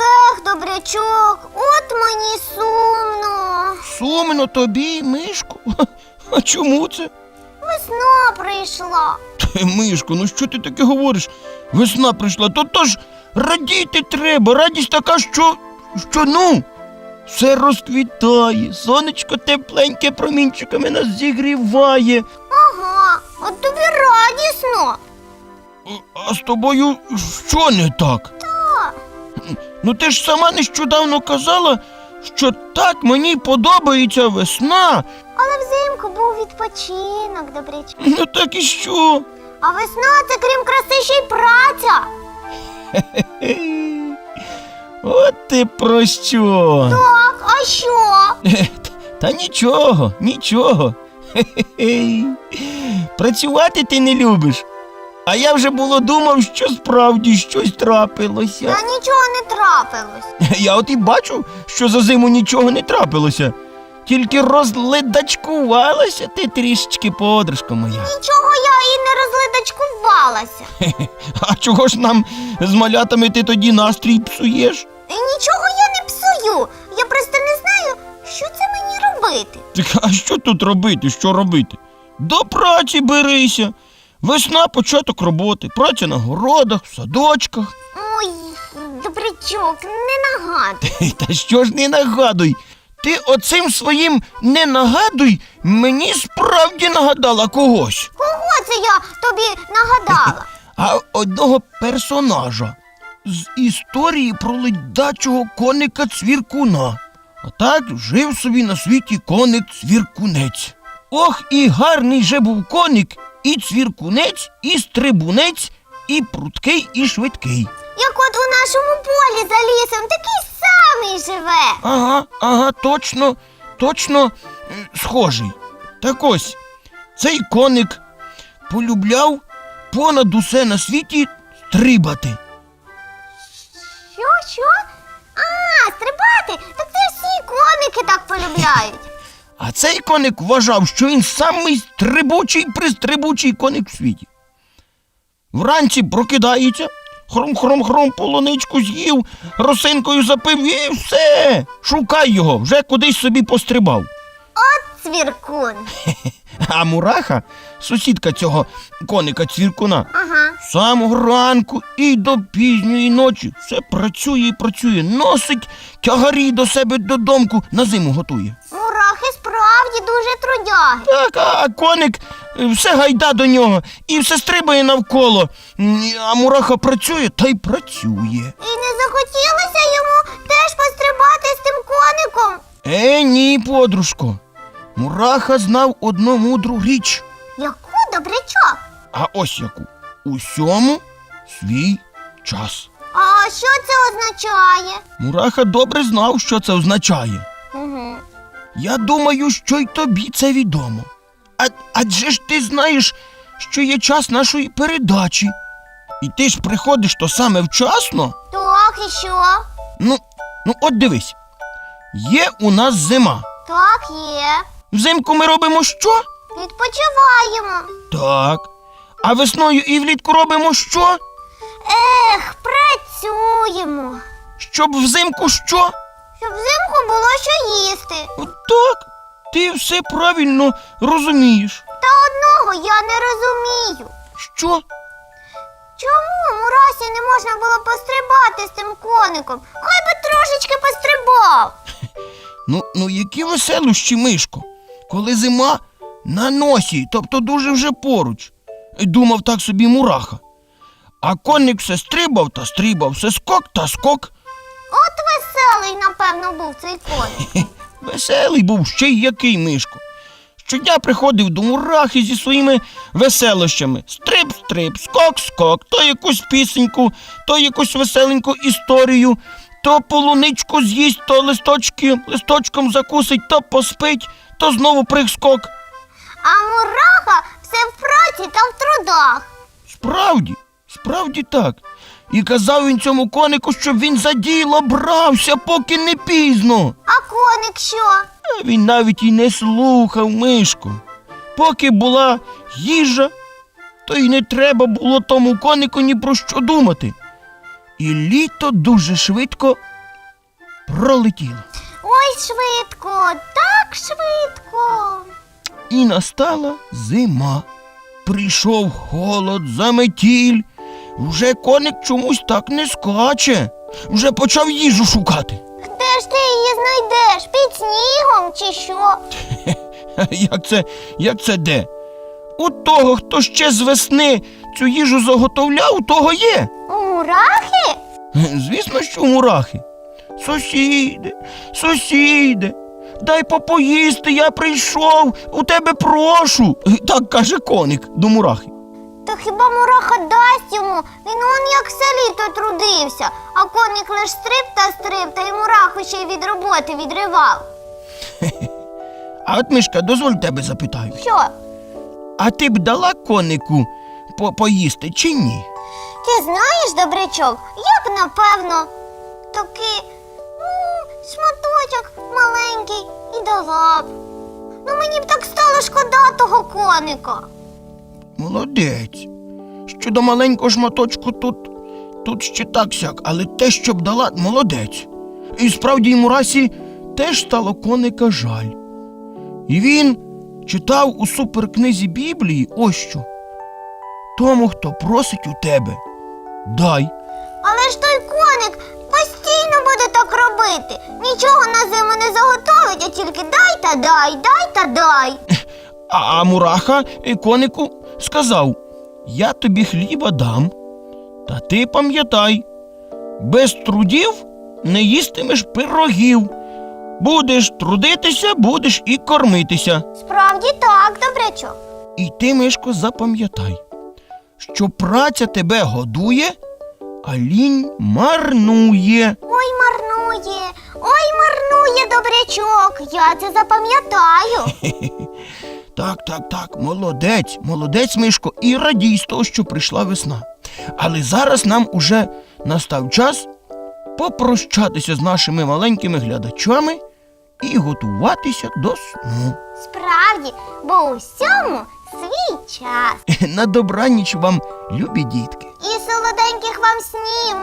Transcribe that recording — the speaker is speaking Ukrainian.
Ех, добрячок, от мені сумно. Сумно тобі, Мишко. А чому це? Весна прийшла. Ти, Мишко, ну що ти таке говориш? Весна прийшла, то то ж радіти треба. Радість така, що. що ну. Все розквітає, сонечко тепленьке промінчиками нас зігріває. Ага, от тобі радісно. А з тобою що не так? Так. Ну ти ж сама нещодавно казала, що так мені подобається весна. Але взимку був відпочинок, добрячок. Ну так і що? А весна це крім краси ще й праця. От ти про що? Так, а що? Е, Та нічого, нічого. Хе-хе-хе. Працювати ти не любиш. А я вже було думав, що справді щось трапилося. Та нічого не трапилось. Я от і бачу, що за зиму нічого не трапилося. Тільки розледачкувалася ти трішечки, подружка моя. Нічого я і не розлидачкувалася. А чого ж нам з малятами ти тоді настрій псуєш? Нічого я не псую. Я просто не знаю, що це мені робити. Так а що тут робити? Що робити? До праці берися. Весна початок роботи, праця на городах, в садочках. Ой, добрячок, не нагадуй. Та що ж не нагадуй? Ти оцим своїм не нагадуй мені справді нагадала когось. Кого це я тобі нагадала? а одного персонажа з історії про ледачого коника цвіркуна. А так жив собі на світі коник цвіркунець. Ох, і гарний же був коник, і цвіркунець, і стрибунець, і пруткий, і швидкий. Як от у нашому полі за лісом такий самий живе. Ага, ага, точно, точно схожий. Так ось, цей коник полюбляв понад усе на світі стрибати. Що, що? А, стрибати? Так це всі коміки так полюбляють. А цей коник вважав, що він самий стрибучий пристрибучий коник в світі. Вранці прокидається, хром-хром-хром полуничку з'їв, росинкою запив і все. Шукай його, вже кудись собі пострибав. От цвіркун. А мураха, сусідка цього коника цвіркуна, Ага. з самого ранку і до пізньої ночі все працює і працює, носить тягарі до себе додомку, на зиму готує. Справді дуже трудяги. Так, а коник е, все гайда до нього і все стрибає навколо. А мураха працює та й працює. І не захотілося йому теж пострибати з тим коником. Е, ні, подружко. Мураха знав одну мудру річ. Яку добрячок? А ось яку. Усьому свій час. А що це означає? Мураха добре знав, що це означає. Я думаю, що й тобі це відомо. А, адже ж ти знаєш, що є час нашої передачі. І ти ж приходиш то саме вчасно. Так, і що? Ну, ну от дивись. Є у нас зима. Так, є. Взимку ми робимо що? Відпочиваємо. Так. А весною і влітку робимо що? Ех, працюємо. Щоб взимку що? Щоб взимку було що їсти. Так. Ти все правильно розумієш. Та одного я не розумію. Що? Чому Мурасі не можна було пострибати з тим коником? Хай би трошечки пострибав. Ну, ну які веселощі, Мишко, коли зима на носі, тобто дуже вже поруч. Думав так собі мураха. А конник все стрибав та стрибав, все скок та скок. От веселий, напевно, був цей коник. Веселий був ще й який мишко. Щодня приходив до мурахи зі своїми веселощами. Стрип-стрип, скок-скок, то якусь пісеньку, то якусь веселеньку історію, то полуничку з'їсть, то листочки листочком закусить, то поспить, то знову прискок. А мураха все в праці та в трудах. Справді, справді так. І казав він цьому конику, щоб він за діло брався, поки не пізно. А коник що? Він навіть і не слухав мишку. Поки була їжа, то й не треба було тому конику ні про що думати. І літо дуже швидко пролетіло. Ой, швидко, так швидко. І настала зима. Прийшов холод, заметіль. Вже коник чомусь так не скаче. Вже почав їжу шукати. Де ж ти її знайдеш? Під снігом чи що? Як це, як це де? У того, хто ще з весни цю їжу заготовляв, у того є. У мурахи? Звісно, що мурахи. Сусіди, сусіди, дай попоїсти, я прийшов, у тебе прошу. Так каже коник до мурахи. То хіба мураха дасть йому? Він он як все літо трудився, а коник лиш стриб та стриб, та й мураху ще й від роботи відривав. А от Мишка, дозволь тебе запитаю. Що? А ти б дала конику по- поїсти чи ні? Ти знаєш, добрячок, я б напевно такий ну, шматочок маленький і дала б. Ну мені б так стало шкода того коника. Молодець. Щодо маленького шматочку тут, тут ще так сяк, але те, що б дала, молодець. І справді йому расі теж стало коника жаль. І він читав у суперкнизі Біблії ось що. Тому, хто просить у тебе, дай. Але ж той коник постійно буде так робити. Нічого на зиму не заготовить, а тільки дай та дай, дай та дай. А, а мураха е, конику сказав: Я тобі хліба дам, та ти пам'ятай, без трудів не їстимеш пирогів. Будеш трудитися, будеш і кормитися. Справді так, добрячок. І ти, Мишко, запам'ятай, що праця тебе годує, а лінь марнує. Ой, марнує, ой, марнує добрячок. Я це запам'ятаю. Так, так, так, молодець, молодець, Мишко, і радій з того, що прийшла весна. Але зараз нам уже настав час попрощатися з нашими маленькими глядачами і готуватися до сну. Справді, бо у всьому свій час. На добраніч вам, любі дітки. І солоденьких вам снів,